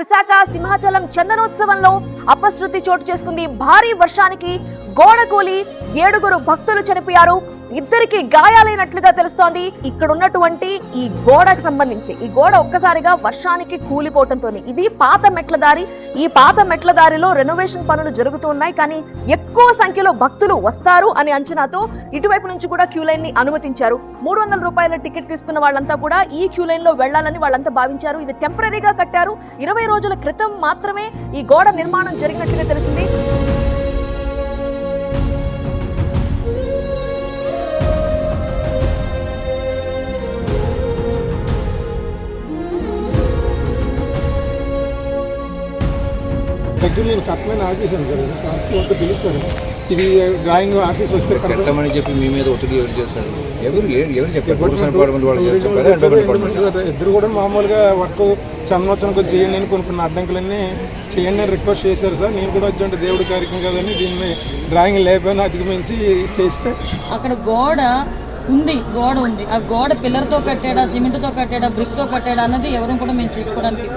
విశాఖ సింహాచలం చందనోత్సవంలో అపశృతి చోటు చేసుకుంది. భారీ వర్షానికి గోడకూలి ఏడుగురు భక్తులు చనిపోయారు. ఇద్దరికి గాయాలైనట్లుగా తెలుస్తోంది. ఇక్కడ ఉన్నటువంటి ఈ గోడకు సంబంధించి ఈ గోడ ఒక్కసారిగా వర్షానికి కూలిపోవటంతో ఇది పాత మెట్ల దారి. ఈ పాత మెట్ల దారిలో రెనోవేషన్ పనులు జరుగుతున్నాయి కానీ ఎక్కువ సంఖ్యలో భక్తులు వస్తారు అనే అంచనాతో ఇటువైపు నుంచి కూడా క్యూ లైన్ని అనుమతించారు. మూడు వందల రూపాయల టికెట్ తీసుకున్న వాళ్ళంతా కూడా ఈ క్యూ లైన్లో వెళ్ళాలని వాళ్ళంతా భావించారు. ఇది టెంపరీగా కట్టారు. ఇరవై రోజుల క్రితం మాత్రమే ఈ గోడ నిర్మాణం జరిగినట్టుగా తెలిసింది. దగ్గర నేను కట్టమని ఆఫీసాను సార్ సార్కి ఒక పిలుస్తాను ఇది డ్రాయింగ్ ఆఫీస్ వస్తే కరెక్ట్ పెట్టమని చెప్పి మీ మీద ఒత్తిడి ఎవరు చేశారు? ఎవరు ఎవరు చెప్పారు? ఇద్దరు కూడా మామూలుగా వర్క్ సంవత్సరం కొంచెం చేయండి అని కొన్ని కొన్ని అడ్డంకులన్నీ చేయండి అని రిక్వెస్ట్ చేశారు సార్. నేను కూడా వచ్చి దేవుడి కార్యక్రమం కదని దీన్ని డ్రాయింగ్ లేకపోయినా అధిగమించి చేస్తే. అక్కడ గోడ ఉంది గోడ ఉంది. ఆ గోడ పిల్లర్తో కట్టాడా సిమెంట్తో కట్టాడా బ్రిక్తో కట్టాడా అన్నది ఎవరు కూడా మేము చూసుకోవడానికి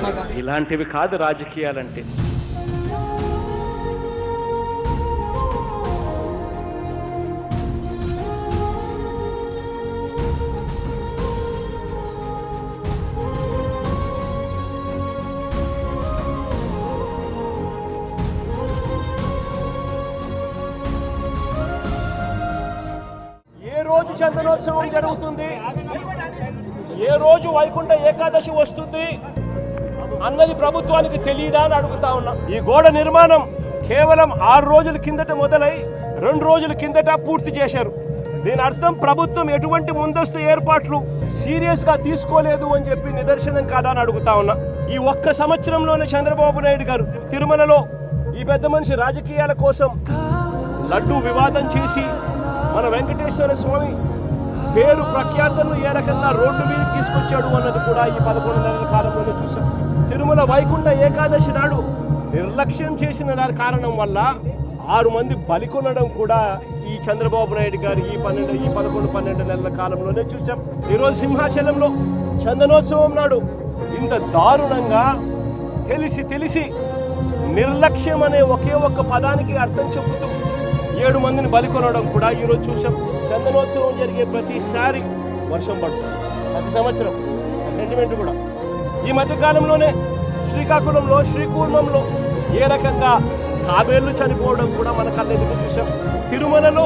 ఇలాంటివి కాదు రాజకీయాలంటే. రోజు చందనోత్సవం జరుగుతుంది. ఏ రోజు వైకుంఠ ఏకాదశి వస్తుంది అన్నది ప్రభుత్వానికి తెలియదా అని అడుగుతా ఉన్నా. ఈ గోడ నిర్మాణం కేవలం ఆరు రోజుల కిందట మొదలై రెండు రోజుల కిందట పూర్తి చేశారు. దీని అర్థం ప్రభుత్వం ఎటువంటి ముందస్తు ఏర్పాట్లు సీరియస్గా తీసుకోలేదు అని చెప్పి నిదర్శనం కాదా అని అడుగుతా ఉన్నా. ఈ ఒక్క సంవత్సరంలోనే చంద్రబాబు నాయుడు గారు తిరుమలలో ఈ పెద్ద మనిషి రాజకీయాల కోసం లడ్డు వివాదం చేసి మన వెంకటేశ్వర స్వామి పేరు ప్రఖ్యాతను ఏ రకంగా రోడ్డు మీద తీసుకొచ్చాడు అన్నది కూడా ఈ పదకొండు నెలల కాలంలోనే చూసాం తిరుమల వైకుంఠ ఏకాదశి నాడు నిర్లక్ష్యం చేసిన దాని కారణం వల్ల ఆరు మంది బలికొనడం కూడా ఈ చంద్రబాబు నాయుడు గారు ఈ పన్నెండు ఈ పదకొండు పన్నెండు నెలల కాలంలోనే చూసాం ఈరోజు సింహాచలంలో చందనోత్సవం నాడు ఇంత దారుణంగా తెలిసి తెలిసి నిర్లక్ష్యం అనే ఒకే ఒక్క పదానికి అర్థం చెబుతూ ఏడు మందిని బలి కొనడం కూడా ఈరోజు చూసాం. చందనోత్సవం జరిగే ప్రతిసారి వర్షం పడుతుంది. ప్రతి సంవత్సరం సెంటిమెంట్ కూడా. ఈ మధ్యకాలంలోనే శ్రీకాకుళంలో శ్రీకూర్మంలో ఏ రకంగా తాబేళ్ళు చనిపోవడం కూడా మన కళ్ళెదుగు చూసాం. తిరుమలలో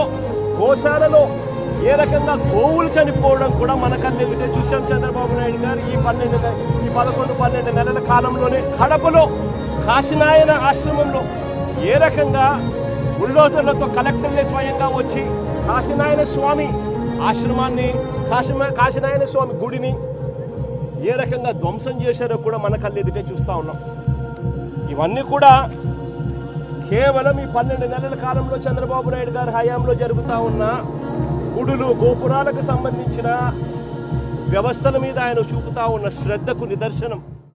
గోశాలలో ఏ రకంగా గోవులు చనిపోవడం కూడా మన కళ్ళెదుటే చూసాం చంద్రబాబు నాయుడు గారు. ఈ పన్నెండు ఈ పదకొండు పన్నెండు నెలల కాలంలోనే కడపలో కాశీనాయన ఆశ్రమంలో ఏ రకంగా బుల్డోజర్లతో కలెక్టర్లే స్వయంగా వచ్చి కాశీనాయన స్వామి ఆశ్రమాన్ని కాశీ కాశీనాయన స్వామి గుడిని ఏ రకంగా ధ్వంసం చేశారో కూడా మన కళ్ళెదుటే చూస్తూ ఉన్నాం. ఇవన్నీ కూడా కేవలం ఈ పన్నెండు నెలల కాలంలో చంద్రబాబు నాయుడు గారి హయాంలో జరుగుతూ ఉన్న గుడులు గోపురాలకు సంబంధించిన వ్యవస్థల మీద ఆయన చూపుతా ఉన్న శ్రద్ధకు నిదర్శనం.